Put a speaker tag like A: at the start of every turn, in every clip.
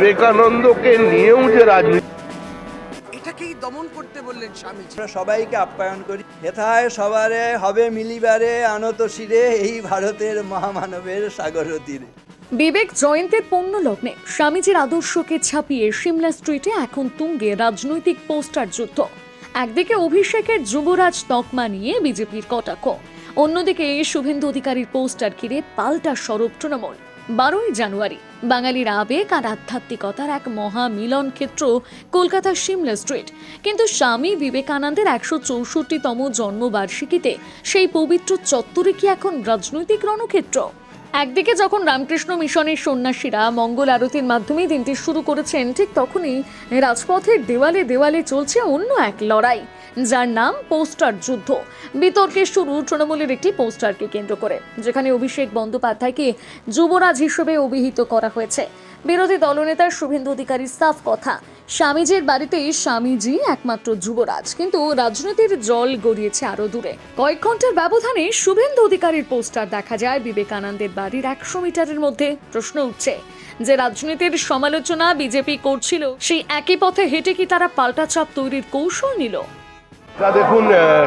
A: বিবেকানন্দকে নিয়েও যে রাজনীতি।
B: এটাকেই দমন করতে বললেন স্বামীজি।
C: আমরা সবাইকে আপ্যায়ন করি। হেথায় সবারে হবে মিলিবারে আনত শিরে এই ভারতের মহামানবের সাগর তীরে।
D: বিবেক জয়ন্তীর পূর্ণ লগ্নে স্বামীজির আদর্শকে ছাপিয়ে সিমলা স্ট্রিটে এখন তুঙ্গে রাজনৈতিক পোস্টার যুদ্ধ। একদিকে অভিষেকের যুবরাজ তকমা নিয়ে বিজেপির কটাক্ষ। অন্যদিকে শুভেন্দু অধিকারীর পোস্টার ঘিরে পাল্টা স্বরূপ তৃণমূল। বারোই জানুয়ারি, বাঙালির আবেগ আর আধ্যাত্মিকতার এক মহা মিলন ক্ষেত্র কলকাতার সিমলা স্ট্রিট। কিন্তু স্বামী বিবেকানন্দের একশো চৌষট্টিতম জন্মবার্ষিকীতে সেই পবিত্র চত্বরে কি এখন রাজনৈতিক রণক্ষেত্র? একদিকে যখন রামকৃষ্ণ মিশনের সন্ন্যাসীরা মঙ্গল আরতির মাধ্যমে দিনটি শুরু করেছেন, ঠিক তখনই রাজপথের দেওয়ালে দেওয়ালে চলছে অন্য এক লড়াই। যার নাম পোস্টার যুদ্ধ। বিতর্কের শুরু তৃণমূলের একটি পোস্টারকে কেন্দ্র করে, যেখানে অভিষেক বন্দ্যোপাধ্যায়কে যুবরাজ হিসেবে অভিহিত করা হয়েছে। বিরোধী দলনেতার শুভেন্দু অধিকারীর সাফ কথা, স্বামীজির বাড়িতেই স্বামীজি একমাত্র যুবরাজ, কিন্তু রাজনীতির জল গড়িয়েছে আরও দূরে। কয়েক ঘণ্টার ব্যবধানে শুভেন্দু অধিকারীর পোস্টার দেখা যায় বিবেকানন্দের বাড়ির একশো মিটারের মধ্যে। প্রশ্ন উঠছে, যে রাজনীতির সমালোচনা বিজেপি করছিল, সেই একই পথে হেঁটে কি তারা পাল্টা চাপ তৈরির কৌশল নিল?
A: তা দেখুন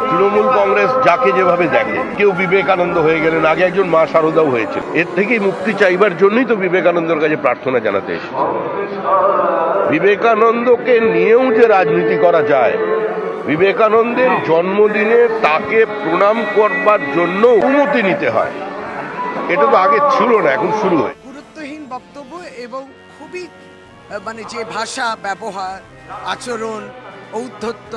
A: তৃণমূল কংগ্রেস যাকে যেভাবে দেখে, কেউ বিবেকানন্দ হয়ে গেলেন, আগে একজন মা শারদাও হয়েছে এর থেকেই মুক্তি চাইবার জন্যই তো বিবেকানন্দের কাছে প্রার্থনা জানাতে এসেছে। বিবেকানন্দকে নিয়েও যে রাজনীতি করা যায়, বিবেকানন্দের জন্মদিনে তাকে প্রণাম করবার জন্য অনুমতি নিতে হয়। এটা তো আগে ছিল না, এখন শুরু হয়
B: গুরুত্বহীন বক্তব্য এবং খুবই মানে যে ভাষা, ব্যবহার, আচরণ, ঔদ্ধত্য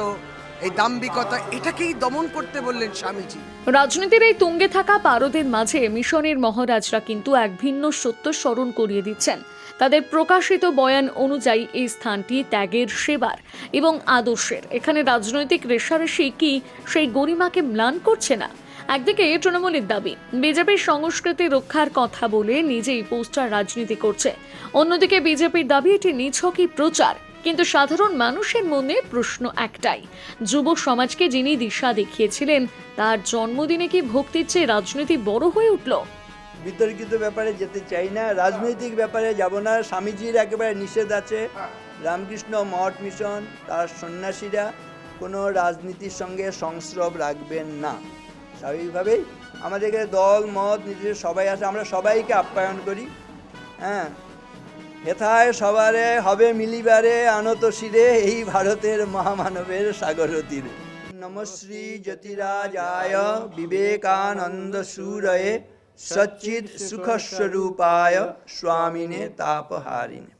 B: এই দাম্ভিকতা, এটাকেই দমন করতে বললেন স্বামীজি।
D: রাজনীতির এই তুঙ্গে থাকা পারদের মাঝে মিশনের মহারাজরা কিন্তু এক ভিন্ন সত্য স্মরণ করিয়ে দিচ্ছেন। তাদের প্রকাশিত বয়ান অনুযায়ী এই স্থানটি ত্যাগের সেবার এবং আদর্শের। এখানে রাজনৈতিক রেশারেশি কি সেই গরিমাকে ম্লান করছে না? একদিকে তৃণমূলের দাবি, বিজেপির সংস্কৃতি রক্ষার কথা বলে নিজেই পোস্টার রাজনীতি করছে। অন্যদিকে বিজেপির দাবি, এটি নিছকই প্রচার। কিন্তু সাধারণ মানুষের মনে প্রশ্ন একটাই। যুব সমাজকে যিনি দিশা দেখিয়েছিলেন, তার জন্মদিনে কি ভক্তির চেয়ে রাজনীতি বড় হয়ে উঠল?
C: বিতর্কিত ব্যাপারে যেতে চাই না, রাজনৈতিক ব্যাপারে যাব না। স্বামীজির একেবারে নিষেধ আছে। রামকৃষ্ণ মঠ মিশন, তার সন্ন্যাসীরা কোনো রাজনীতির সঙ্গে সংস্রব রাখবেন না। স্বাভাবিকভাবেই আমাদের এখানে দল, মত নিজের সবাই আছে, আমরা সবাইকে আপ্যায়ন করি। হ্যাঁ হেথায় সবারে হবে মিলিবারে, আনত শিরে এই ভারতের মহামানবের সাগর তীরে। নমশ্রী জ্যোতিরাজায় বিবেকানন্দ সুরয়ে সচ্চিদ সুখস্বরূপায় স্বামিনে তাপহারিণে।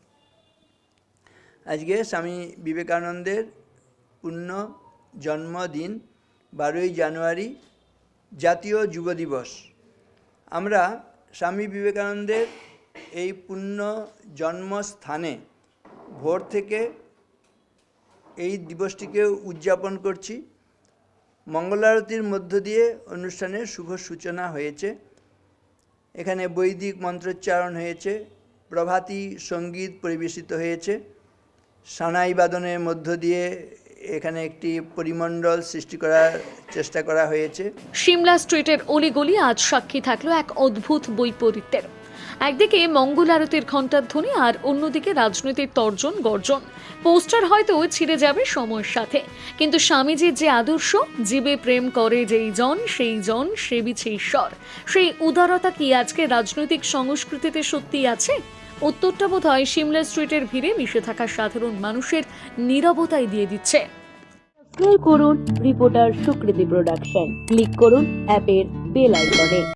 C: আজকে স্বামী বিবেকানন্দের পূর্ণ জন্মদিন, বারোই জানুয়ারি, জাতীয় যুব দিবস। আমরা স্বামী বিবেকানন্দের এই পূর্ণ জন্মস্থানে ভোর থেকে এই দিবসটিকে উদযাপন করছি। মঙ্গলারতির মধ্য দিয়ে অনুষ্ঠানের শুভ সূচনা হয়েছে। এখানে বৈদিক মন্ত্রোচ্চারণ হয়েছে, প্রভাতী সংগীত পরিবেশিত হয়েছে। সানাই বাদনের মধ্য দিয়ে এখানে একটি পরিমণ্ডল সৃষ্টি করার চেষ্টা করা হয়েছে।
D: সিমলা স্ট্রিটের অলিগলি আজ সাক্ষী থাকল এক অদ্ভুত বৈপরীত্যের। একদিকে মঙ্গল আরতির ঘণ্টার ধ্বনি আর অন্যদিকে রাজনীতির তর্জন, গর্জন। পোস্টার হয়তো ছিঁড়ে যাবে সময়ের সাথে। কিন্তু স্বামীজির যে আদর্শ, জীবে প্রেম করে যেই জন, সেই জন সেবিছে ঈশ্বর। সেই উদারতা কি আজকে রাজনৈতিক সংস্কৃতিতে সত্যি আছে? উত্তরটা বোধ হয় সিমলা স্ট্রিটের ভিড়ে মিশে থাকা সাধারণ মানুষের নীরবতাই দিয়ে দিচ্ছে।
E: করুন রিপোর্টার সুকৃতি প্রোডাকশন। ক্লিক করুন অ্যাপের বেল আইকনে।